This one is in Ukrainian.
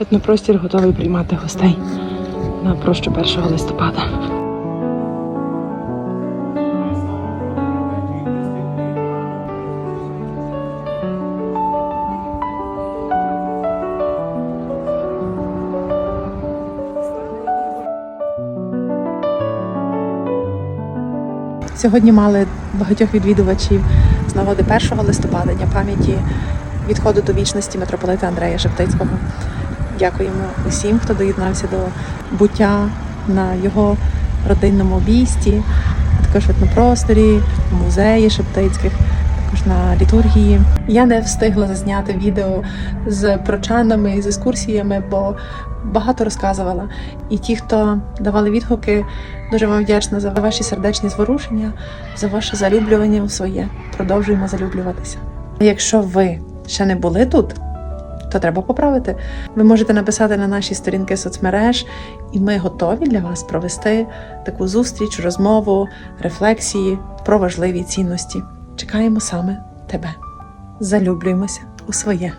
Етнопростір готовий приймати гостей на прощу 1 листопада. Сьогодні мали багатьох відвідувачів з нагоди 1 листопада, Дня пам'яті відходу до вічності митрополита Андрея Шептицького. Дякуємо усім, хто доєднався до буття на його родинному обійсті, а також в етнопросторі, музеї Шептицьких, також на літургії. Я не встигла зазняти відео з прочанами, з екскурсіями, бо багато розказувала. І ті, хто давали відгуки, дуже вам вдячна за ваші сердечні зворушення, за ваше залюблювання у своє. Продовжуємо залюблюватися. Якщо ви ще не були тут, то треба поправити. Ви можете написати на наші сторінки соцмереж, і ми готові для вас провести таку зустріч, розмову, рефлексії про важливі цінності. Чекаємо саме тебе. Залюблюємося у своє.